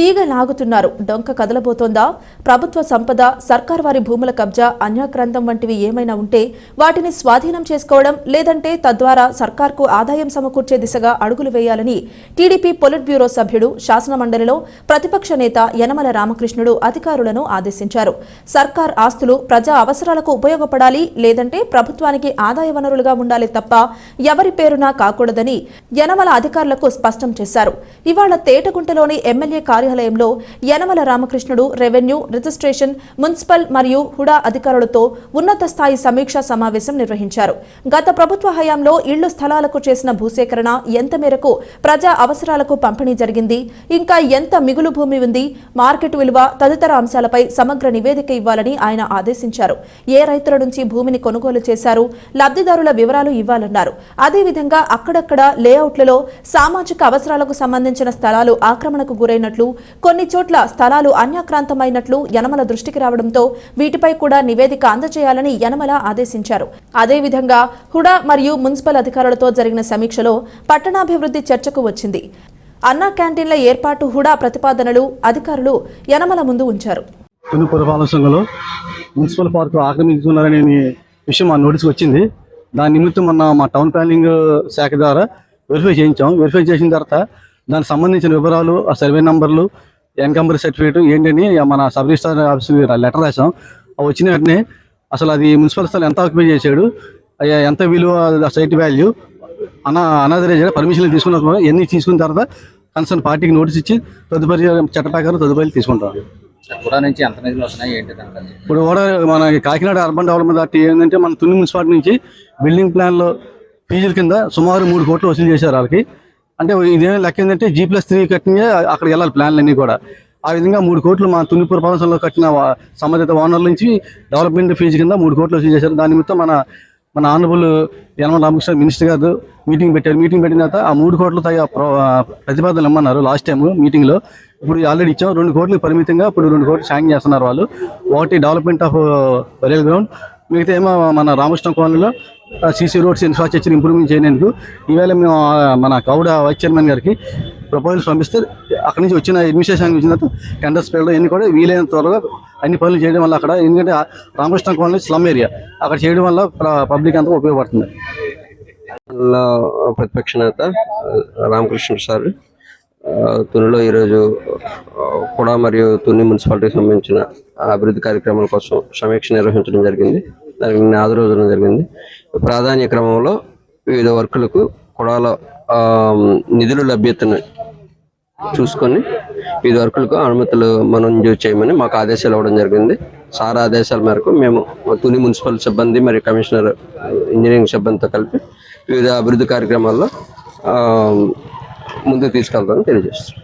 తీగ లాగుతున్నారు. డొంక కదలబోతోందా? ప్రభుత్వ సంపద సర్కార్ వారి భూముల కబ్జా అన్యాక్రాంతం వంటివి ఏమైనా ఉంటే వాటిని స్వాధీనం చేసుకోవడం లేదంటే తద్వారా సర్కార్కు ఆదాయం సమకూర్చే దిశగా అడుగులు వేయాలని టీడీపీ పొలిట్ బ్యూరో సభ్యుడు శాసనమండలిలో ప్రతిపక్ష నేత యనమల రామకృష్ణుడు అధికారులను ఆదేశించారు. సర్కార్ ఆస్తులు ప్రజా అవసరాలకు ఉపయోగపడాలి లేదంటే ప్రభుత్వానికి ఆదాయ వనరులుగా ఉండాలి తప్ప ఎవరి పేరునా కాకూడదని యనమల అధికారులకు స్పష్టం చేశారు. ఇవాళ తేటగుంటలోని ఎమ్మెల్యే కార్యాలయంలో Yanamala Ramakrishnudu revenue registration municipal మరియు హుడా అధికారులతో ఉన్నత స్థాయి సమీక్షా సమావేశం నిర్వహించారు. గత ప్రభుత్వ హయాంలో ఇళ్ళు స్థలాలకు చేసిన భూసేకరణ ఎంత మేరకు ప్రజా అవసరాలకు పంపిణీ జరిగింది ఇంకా ఎంత మిగులు భూమి ఉంది మార్కెట్ విలువ తదితర అంశాలపై సమగ్ర నివేదిక ఇవ్వాలని ఆయన ఆదేశించారు. ఏ రైతుల నుంచి భూమిని కొనుగోలు చేశారు లబ్ధిదారుల వివరాలు ఇవ్వాలన్నారు. అదేవిధంగా అక్కడక్కడ లేఅవుట్లలో సామాజిక అవసరాలకు సంబంధించిన స్థలాలు ఆక్రమణకు గురైనట్లు కొన్ని చోట్ల స్థలాలు అన్యాక్రాంతమైనట్లు యనమల దృష్టికి రావడంతో వీటిపై కూడా నివేదిక అందజేయాలని యనమల ఆదేశించారు. అదేవిధంగా హుడా మరియు మున్సిపల్ అధికారులతో జరిగిన సమీక్షలో పట్టణాభివృద్ధి చర్చకు వచ్చింది. అన్నా క్యాంటీన్ల ఏర్పాటు హుడా ప్రతిపాదనలు అధికారులు యనమల ముందు ఉంచారు. పురపాలక సంఘంలో మున్సిపల్ పార్కు ఆక్రమించుకున్నారనే విషయం మా నోటీస్కి వచ్చింది. దాని నిమిత్తం మొన్న మా టౌన్ ప్లానింగ్ శాఖ ద్వారా వెరిఫై చేయించాం. వెరిఫై చేసిన తర్వాత దానికి సంబంధించిన వివరాలు ఆ సర్వే నంబర్లు ఎన్కంబర్ సర్టిఫికేట్ ఏంటని మన సబ్ రిజిస్టార్ ఆఫీస్ లెటర్ రాసాం అవి వచ్చిన వెంటనే అసలు అది మున్సిపల్ స్థలం ఎంత ఆక్యుపై చేశాడు అయ్యా ఎంత విలువ సైట్ వాల్యూ అన అనాథరైజ్ పర్మిషన్లు తీసుకున్న ఎన్ని తీసుకున్న తర్వాత కన్సర్న్ పార్టీకి నోటీస్ ఇచ్చి తదుపరి చట్ట ప్రకారం తదుపరి తీసుకుంటాం. నుంచి ఎంత నిధులు వస్తున్నాయి ఏంటి ఇప్పుడు కూడా మన కాకినాడ అర్బన్ డెవలప్మెంట్ అథారిటీ ఏంటంటే మన తుని మున్సిపాలిటీ నుంచి బిల్డింగ్ ప్లాన్లో ఫీజుల కింద సుమారు మూడు కోట్లు వసూలు చేశారు వాళ్ళకి. అంటే ఇదేం లెక్క ఏంటంటే జీ ప్లస్ త్రీ కట్టిన అక్కడ వెళ్ళాలి ప్లాన్లు అన్నీ కూడా. ఆ విధంగా మూడు కోట్లు మా తునిపూర్ పురపాలనలో కట్టిన సంబంధిత ఓనర్ల నుంచి డెవలప్మెంట్ ఫీజు కింద మూడు కోట్లు వసూలు చేశారు. దాని నిమిత్తం మన మన ఆనరబుల్ యనమల రామకృష్ణ మినిస్టర్ గారు మీటింగ్ పెట్టారు. మీటింగ్ పెట్టిన తర్వాత ఆ మూడు కోట్ల తగ్గ ప్రతిపాదనలు ఇమ్మన్నారు లాస్ట్ టైం మీటింగ్లో ఇప్పుడు ఆల్రెడీ ఇచ్చాం. రెండు కోట్లు పరిమితంగా ఇప్పుడు రెండు కోట్లు శాంక్షన్ చేస్తున్నారు వాళ్ళు. ఒకటి డెవలప్మెంట్ ఆఫ్ రైల్ గ్రౌండ్ మిగతా ఏమో మన రామకృష్ణ కాలనీలో సీసీ రోడ్స్ ఇన్ఫ్రాస్ట్రక్చర్ ఇంప్రూవ్మెంట్ చేయడానికి ఈవేళ మేము మన కౌడ వైస్ చైర్మన్ గారికి ప్రపోజల్స్ పంపిస్తే అక్కడి నుంచి వచ్చిన అడ్మినిస్ట్రేషన్ వచ్చిన తర్వాత టెండర్స్ పిల్లలు ఇవన్నీ కూడా వీలైన త్వరగా అన్ని పనులు చేయడం వల్ల అక్కడ ఎందుకంటే రామకృష్ణ కాలనీ స్లమ్ ఏరియా అక్కడ చేయడం వల్ల పబ్లిక్ అంతా ఉపయోగపడుతుంది. ప్రతిపక్ష నేత రామకృష్ణ సార్ తునిలో ఈరోజు కూడా మరియు తుని మున్సిపాలిటీకి సంబంధించిన అభివృద్ధి కార్యక్రమాల కోసం సమీక్ష నిర్వహించడం జరిగింది. దానికి నిన్న రోజున జరిగింది. ప్రాధాన్య క్రమంలో వివిధ వర్కులకు కుడాల నిధులు లభ్యతను చూసుకొని వివిధ వర్కులకు అనుమతులు మంజూరు చేయమని మాకు ఆదేశాలు ఇవ్వడం జరిగింది. సార్ ఆదేశాల మేరకు మేము తుని మున్సిపల్ సిబ్బంది మరియు కమిషనర్ ఇంజనీరింగ్ సిబ్బందితో కలిపి వివిధ అభివృద్ధి కార్యక్రమాల్లో ముందుకు తీసుకెళ్తామని తెలియజేస్తున్నాం.